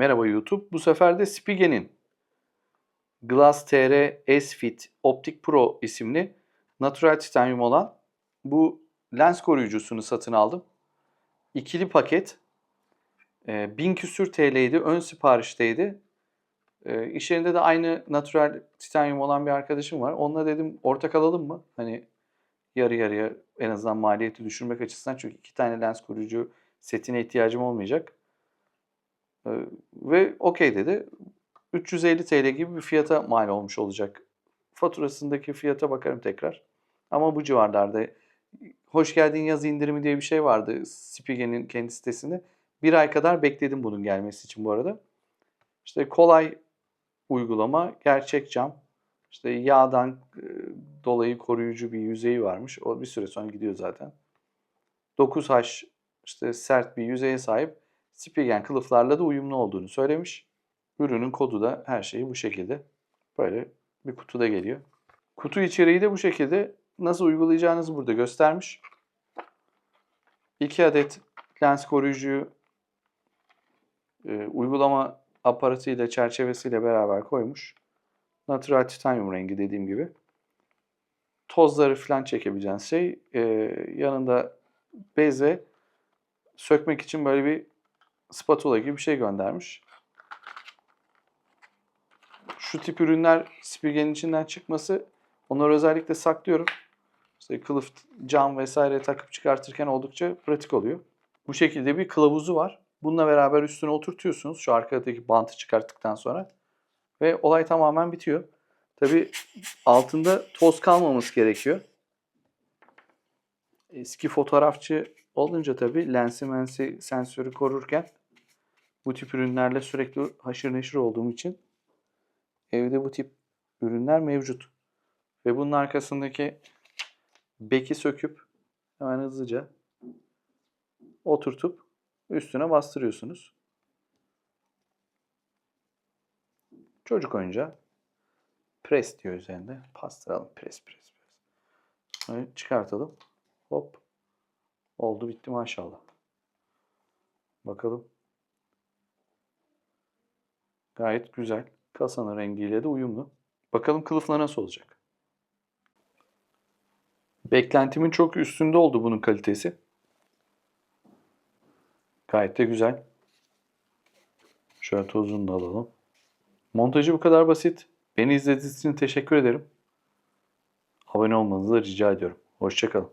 Merhaba YouTube. Bu sefer de Spigen'in Glass TR S-Fit Optic Pro isimli natural titanyum olan bu lens koruyucusunu satın aldım. İkili paket. E, 1000 küsür TL'ydi. Ön siparişteydi. E, iş yerinde de aynı natural titanyum olan bir arkadaşım var. Onunla dedim ortak alalım mı? Hani yarı yarıya en azından maliyeti düşürmek açısından. Çünkü iki tane lens koruyucu setine ihtiyacım olmayacak. Ve okey dedi. 350 TL gibi bir fiyata mal olmuş olacak. Faturasındaki fiyata bakarım tekrar. Ama bu civarlarda. Hoş geldin yaz indirimi diye bir şey vardı Spigen'in kendi sitesinde. Bir ay kadar bekledim bunun gelmesi için bu arada. İşte kolay uygulama, gerçek cam. İşte yağdan dolayı koruyucu bir yüzeyi varmış. O bir süre sonra gidiyor zaten. 9H işte sert bir yüzeye sahip Spigen kılıflarla da uyumlu olduğunu söylemiş. Ürünün kodu da her şeyi bu şekilde. Böyle bir kutuda geliyor. Kutu içeriği de bu şekilde. Nasıl uygulayacağınızı burada göstermiş. 2 adet lens koruyucuyu e, uygulama aparatıyla çerçevesiyle beraber koymuş. Natural titanyum rengi dediğim gibi. Tozları falan çekebileceğiniz şey. E, yanında beze sökmek için böyle bir spatula gibi bir şey göndermiş. Şu tip ürünler Spigen'in içinden çıkması onları özellikle saklıyorum. İşte kılıf, cam vesaire takıp çıkartırken oldukça pratik oluyor. Bu şekilde bir kılavuzu var. Bununla beraber üstüne oturtuyorsunuz şu arkadaki bantı çıkarttıktan sonra. Ve olay tamamen bitiyor. Tabi altında toz kalmaması gerekiyor. Eski fotoğrafçı olunca tabi lensi mensi sensörü korurken bu tip ürünlerle sürekli haşır neşir olduğum için evde bu tip ürünler mevcut. Ve bunun arkasındaki beki söküp hemen hızlıca oturtup üstüne bastırıyorsunuz. Çocuk oyuncağı. Pres diyor üzerinde. Pastıralım. Pres pres pres. Evet, çıkartalım. Hop. Oldu bitti maşallah. Bakalım. Gayet güzel. Kasanın rengiyle de uyumlu. Bakalım kılıfla nasıl olacak. Beklentimin çok üstünde oldu bunun kalitesi. Gayet de güzel. Şöyle tozunu da alalım. Montajı bu kadar basit. Beni izlediğiniz için teşekkür ederim. Abone olmanızı da rica ediyorum. Hoşçakalın.